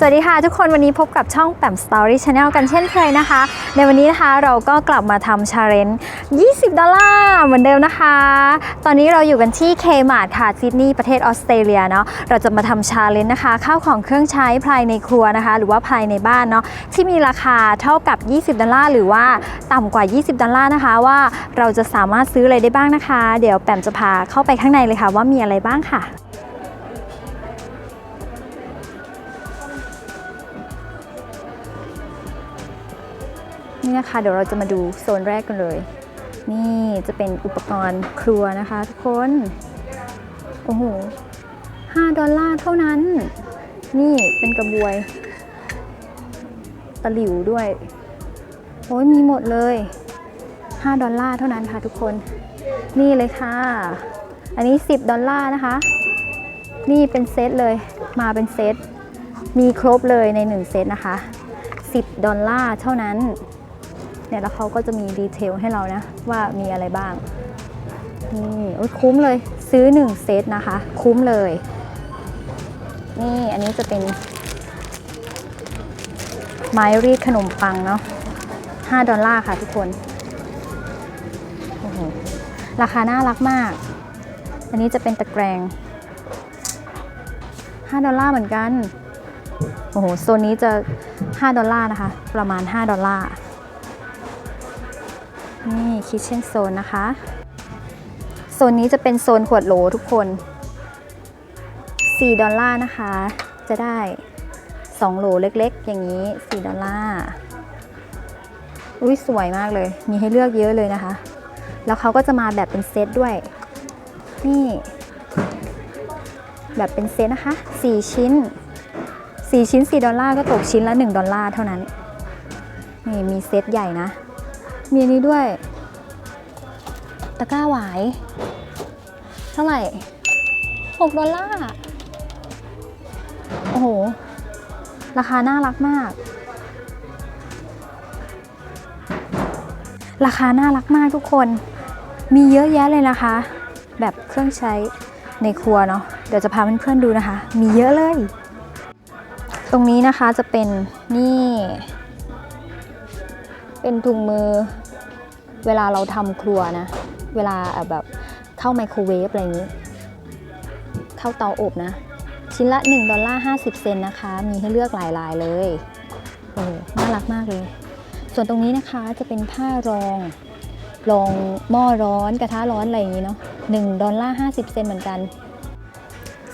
สวัสดีค่ะทุกคนวันนี้พบกับช่องแปม Story Channel กันเช่นเคยนะคะ ในวันนี้นะคะเราก็กลับมาทำชาเลนจ์20 ดอลลาร์เหมือนเดิมนะคะ ตอนนี้เราอยู่กันที่ Kmart ค่ะซิดนีย์ประเทศออสเตรเลียเนาะเราจะมาทำชาเลนจ์นะคะข้าวของเครื่องใช้ภายในครัวนะคะ หรือว่าภายในบ้านเนาะที่มีราคาเท่ากับ 20 ดอลลาร์หรือว่าต่ำกว่า 20 ดอลลาร์นะคะว่าเราจะสามารถซื้ออะไรได้บ้างนะคะ เดี๋ยวแปมจะพาเข้าไปข้างในเลยค่ะว่ามีอะไรบ้างค่ะ นี่นะคะ เดี๋ยวเราจะมาดูโซนแรกกันเลย นี่จะเป็นอุปกรณ์ครัวนะคะทุกคน โอ้โห5ดอลลาร์เท่านั้น นี่เป็นกระบวย ตะหลิวด้วย โอ้ยมีหมดเลย 5 ดอลลาร์เท่านั้นค่ะทุกคน นี่เลยค่ะ อันนี้ 10 ดอลลาร์นะคะ นี่เป็นเซตเลย มาเป็นเซต มีครบเลยใน 1 เซตนะคะ 10 ดอลลาร์เท่านั้น เนี่ยแล้วเขาก็จะมีดีเทลให้เรานะ ว่ามีอะไรบ้าง นี่คุ้มเลยซื้อ 1 เซตนะคะ คุ้มเลย นี่อันนี้จะเป็น ไม้รีดขนมปังเนาะ5ดอลลาร์ค่ะทุกคนโอ้โหราคาน่ารักมาก อันนี้จะเป็นตะแกรง5ดอลลาร์เหมือนกัน โอ้โห โซนนี้จะ 5 ดอลลาร์นะคะ ประมาณ 5 ดอลลาร์ นี่คิทเช่นโซนนะคะ โซนนี้จะเป็นโซนขวดโหลทุกคน 4 ดอลลาร์นะคะ จะได้ 2 โหลเล็กๆ อย่างนี้ 4 ดอลลาร์อุ้ยสวยมากเลย มีให้เลือกเยอะเลยนะคะ แล้วเขาก็จะมาแบบเป็นเซตด้วย นี่ แบบเป็นเซตนะคะ 4 ชิ้น 4 ชิ้น 4 ดอลลาร์ก็ตกชิ้นละ 1 ดอลลาร์เท่านั้น นี่มีเซตใหญ่นะ มีนนี้ด้วย ตะกร้าหวาย เท่าไหร่6ดอลลาร์ โอ้โห ราคาน่ารักมาก ราคาน่ารักมากทุกคน มีเยอะแยะเลยนะคะ แบบเครื่องใช้ในครัวเนาะ เดี๋ยวจะพาเพื่อนๆดูนะคะ มีเยอะเลย ตรงนี้นะคะจะเป็นนี่ เป็นถุงมือ เวลาเราทำครัวนะ เวลาแบบเข้าไมโครเวฟอะไรอย่างนี้ เข้าเตาอบนะ ชิ้นละ 1 ดอลลาร์ 50 เซนนะคะ มีให้เลือกหลายๆเลยโอ้น่ารักมากเลย ส่วนตรงนี้นะคะจะเป็นผ้ารองรองหม้อร้อนกระทะร้อนอะไรอย่างนี้เนาะ1ดอลลาร์ 50 เซนเหมือนกัน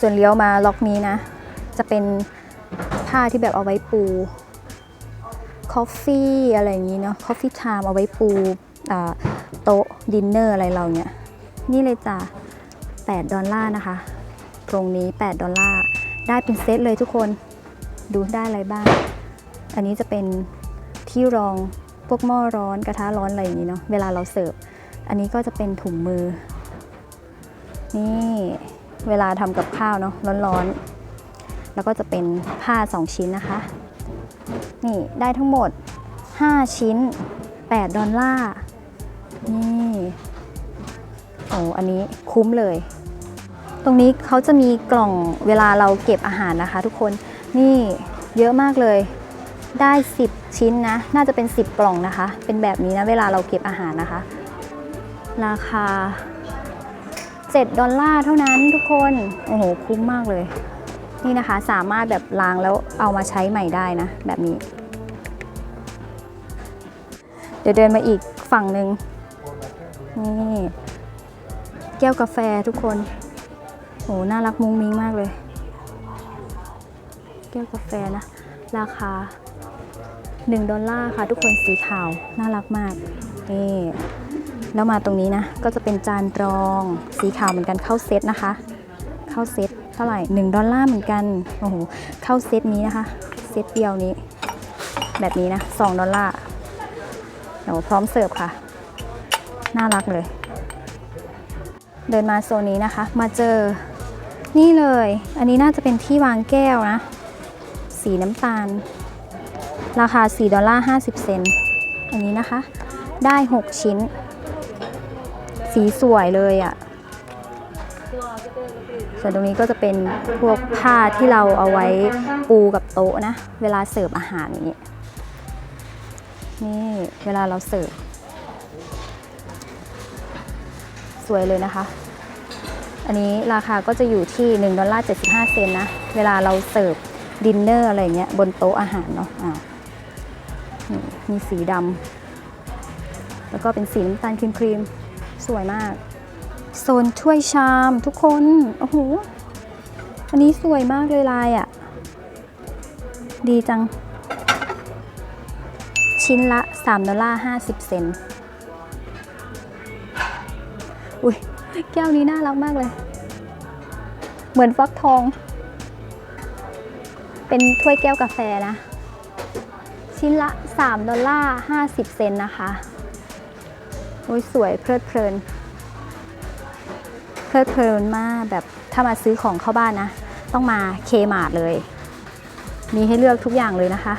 ส่วนเลี้ยวมาล็อกนี้นะ จะเป็นผ้าที่แบบเอาไว้ปู คอฟฟี่อะไรอย่างนี้เนาะคอฟฟี่ไทม์เอาไว้ปูโต๊ะดินเนอร์อะไรเราเนี่ย นี่เลยจ้ะ8ดอลลาร์นะคะ ตรงนี้ 8 ดอลลาร์ ได้เป็นเซตเลยทุกคน ดูได้อะไรบ้าง อันนี้จะเป็นที่รองพวกหม้อร้อนกระทะร้อนอะไรอย่างนี้เนาะ เวลาเราเสิร์ฟ อันนี้ก็จะเป็นถุงมือ นี่เวลาทำกับข้าวเนาะร้อนๆ แล้วก็จะเป็นผ้า 2 ชิ้นนะคะ นี่ได้ทั้งหมด 5 ชิ้น 8 ดอลลาร์ นี่โอ้อันนี้คุ้มเลย ตรงนี้เขาจะมีกล่องเวลาเราเก็บอาหารนะคะทุกคน นี่เยอะมากเลย ได้ 10 ชิ้นนะ น่าจะเป็น 10 กล่องนะคะ เป็นแบบนี้นะเวลาเราเก็บอาหารนะคะ ราคา 7 ดอลลาร์เท่านั้นทุกคน โอ้โห คุ้มมากเลย นี่นะคะสามารถแบบล้างแล้วเอามาใช้ใหม่ได้นะ แบบนี้ เดี๋ยวเดินมาอีกฝั่งหนึ่งนี่แก้วกาแฟทุกคนโหน่ารักมุ้งมิ้งมากเลย แก้วกาแฟนะ ราคา 1 ดอลลาร์ค่ะ ทุกคนสีขาว น่ารักมากนี่แล้วมาตรงนี้นะ ก็จะเป็นจานรองสีขาวเหมือนกันเข้าเซตนะคะ เข้าเซต เท่าไหร่1ดอลลาร์เหมือนกันโอ้โหเข้าเซตนี้นะคะเซตเดียวนี้ แบบนี้นะ2ดอลลาร์เดี๋ยวพร้อมเสิร์ฟค่ะ น่ารักเลย เดินมาโซนนี้นะคะ มาเจอนี่เลย อันนี้น่าจะเป็นที่วางแก้วนะ สีน้ำตาล ราคา 4 ดอลลาร์50 เซนอันนี้นะคะ ได้ 6 ชิ้น สีสวยเลยอะ่ะ ส่วนตรงนี้ก็จะเป็นพวกผ้าที่เราเอาไว้ปูกับโต๊ะนะ เวลาเสิร์ฟอาหารอย่างนี้นี่เวลาเราเสิร์ฟสวยเลยนะคะ อันนี้ราคาก็จะอยู่ที่1ดอลลาร์75 เซนนะ เวลาเราเสิร์ฟดินเนอร์อะไรเงี้ยบนโต๊ะอาหารเนาะอ่ามีสีดำแล้วก็เป็นสีน้ำตาลครีมครีมๆสวยมาก โซนถ้วยชามทุกคน โอ้โห อันนี้สวยมากเลยลายอะ่ะ ดีจัง ชิ้นละ 3 ดอลลาร์ 50 เซนอุ้ยแก้วนี้น่ารักมากเลย เหมือนฟักทอง เป็นถ้วยแก้วกาแฟนะ ชิ้นละ 3 ดอลลาร์ 50 เซนนะคะ โอ้ยสวยเพลิดเพลิน เพลิดเพลินมากแบบถ้ามาซื้อของเข้าบ้านนะ ต้องมาเคมาร์ทเลย มีให้เลือกทุกอย่างเลยนะคะ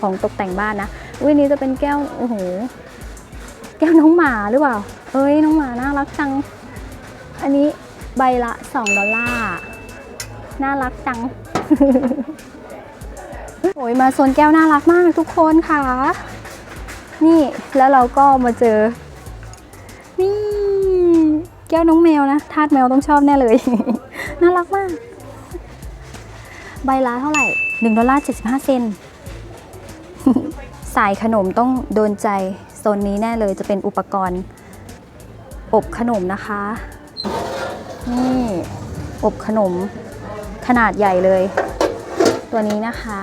ของตกแต่งบ้านนะอุ้ยนี้จะเป็นแก้วโอ้โหแก้วน้องหมาหรือเปล่าเอ้ยน้องหมาน่ารักจัง อันนี้ใบละ 2 ดอลลาร์ น่ารักจังโอ้ยมาโซนแก้วน่ารักมากทุกคนค่ะ นี่แล้วเราก็มาเจอ ก้วน้องแมวนะทาสแมวต้องชอบแน่เลย น่ารักมาก ใบละเท่าไหร่1ดอลลาร์75 เซนสายขนมต้องโดนใจโซนนี้แน่เลยจะเป็นอุปกรณ์ อบขนมนะคะ นี่อบขนมขนาดใหญ่เลย ตัวนี้นะคะ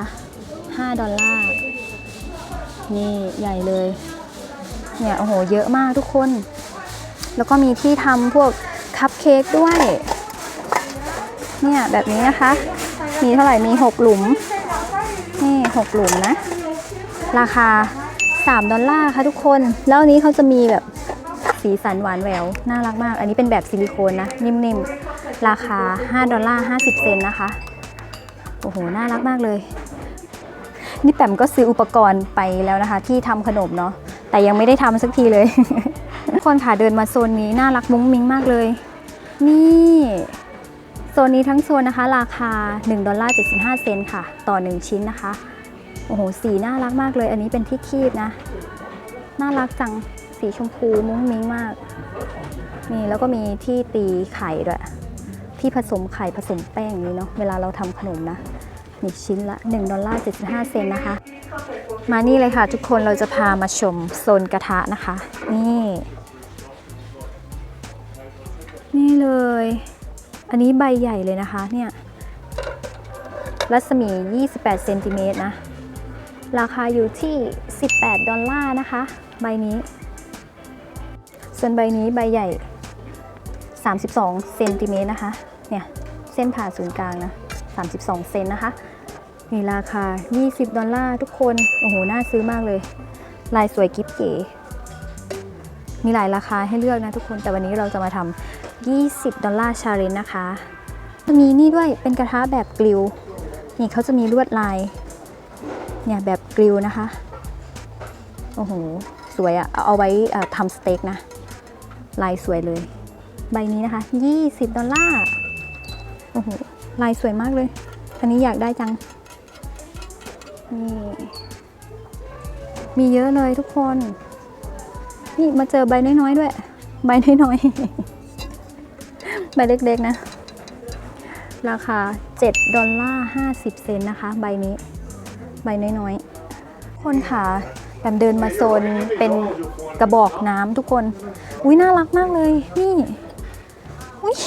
5 ดอลลาร์ นี่ใหญ่เลย เนี่ยโอ้โห เยอะมากทุกคน แล้วก็มีที่ทำพวกคัพเค้กด้วย เนี่ยแบบนี้นะคะ มีเท่าไหร่มี 6 หลุม นี่ 6 หลุมนะ ราคา 3 ดอลลาร์ค่ะทุกคน แล้วอันนี้เขาจะมีแบบสีสันหวานแหวว น่ารักมาก อันนี้เป็นแบบซิลิโคนนะ นิ่มๆ ราคา 5 ดอลลาร์ 50 เซนนะคะ โอ้โห น่ารักมากเลย นี่แปมก็ซื้ออุปกรณ์ไปแล้วนะคะ ที่ทำขนมเนาะ แต่ยังไม่ได้ทำสักทีเลย คนค่ะเดินมาโซนนี้น่ารักมุ้งมิ้งมากเลย นี่โซนนี้ทั้งโซนนะคะ ราคา 1 ดอลลาร์75 เซนค่ะ ต่อ 1 ชิ้นนะคะ โอ้โห สีน่ารักมากเลย อันนี้เป็นที่คีบนะ น่ารักจังสีชมพูมุ้งมิ้งมาก นี่แล้วก็มีที่ตีไข่ด้วย ที่ผสมไข่ผสมแป้งนี้เนาะเวลาเราทำขนมนะนี่ชิ้นละ 1 ดอลลาร์75 เซนนะคะ มานี่เลยค่ะทุกคนเราจะพามาชมโซนกระทะนะคะ นี่ นี่เลย อันนี้ใบใหญ่เลยนะคะเนี่ย รัศมี 28เซนติเมตรนะ ราคาอยู่ที่ 18 ดอลลาร์นะคะ ใบนี้ ส่วนใบนี้ใบใหญ่ 32เซนติเมตรนะคะ เนี่ย เส้นผ่าศูนย์กลางนะ 32 เซนนะคะ มีราคา 20 ดอลลาร์ทุกคน โอ้โห น่าซื้อมากเลย ลายสวยกิ๊บเก๋มีหลายราคาให้เลือกนะทุกคนแต่วันนี้เราจะมาทำ 20 ดอลลาร์ชาเลนนะคะจะมีนี่ด้วยเป็นกระทะแบบกริลนี่เขาจะมีลวดลาย เนี่ยแบบกริลนะคะ โอ้โห สวยอะเอาไว้ทำสเต็กนะ ลายสวยเลย ใบนี้นะคะ 20 ดอลลาร์ โอ้โห ลายสวยมากเลย อันนี้อยากได้จัง นี่ มีเยอะเลยทุกคน นี่มาเจอใบน้อยๆด้วย ใบน้อยๆ ใบเล็กๆนะ ราคา 7 ดอลลาร์50 เซนนะคะ ใบนี้ ใบน้อยๆ คนค่ะแบมเดินมาโซนเป็นกระบอกน้ำทุกคน อุ้ยน่ารักมากเลย นี่อุ้ย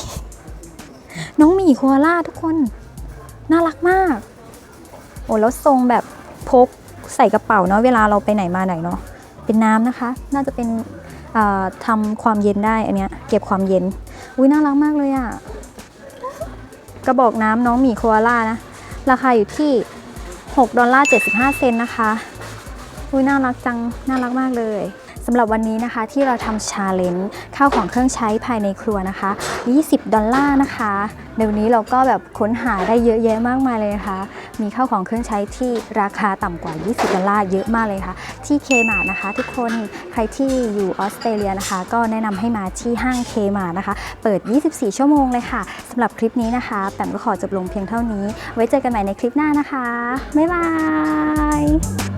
น้องหมีโคอาล่าทุกคน น่ารักมาก โอ้แล้วทรงแบบพกใส่กระเป๋าเนาะเวลาเราไปไหนมาไหนเนาะเป็นน้ำนะคะ น่าจะเป็นทำความเย็นได้อันเนี้ยเก็บความเย็น อุ้ยน่ารักมากเลยอะ่ะ กระบอกน้ำน้องหมีโคอาล่านะ ราคาอยู่ที่ 6 ดอลลาร์ 75 เซนนะคะ อุ้ยน่ารักจัง น่ารักมากเลย สำหรับวันนี้นะคะที่เราทำชาเลนจ์ข้าวของเครื่องใช้ภายในครัวนะคะ 20 ดอลลาร์นะคะ ในวันนี้เราก็แบบค้นหาได้เยอะแยะมากมายเลยนะคะ มีข้าวของเครื่องใช้ที่ราคาต่ำกว่า 20 ดอลลาร์เยอะมากเลยค่ะ ที่เคมานะคะ ทุกคนใครที่อยู่ออสเตรเลียนะคะ ก็แนะนำให้มาที่ห้างเคมานะคะ เปิด 24 ชั่วโมงเลยค่ะสำหรับคลิปนี้นะคะแปมก็ขอจบลงเพียงเท่านี้ ไว้เจอกันใหม่ในคลิปหน้านะคะบ๊ายบาย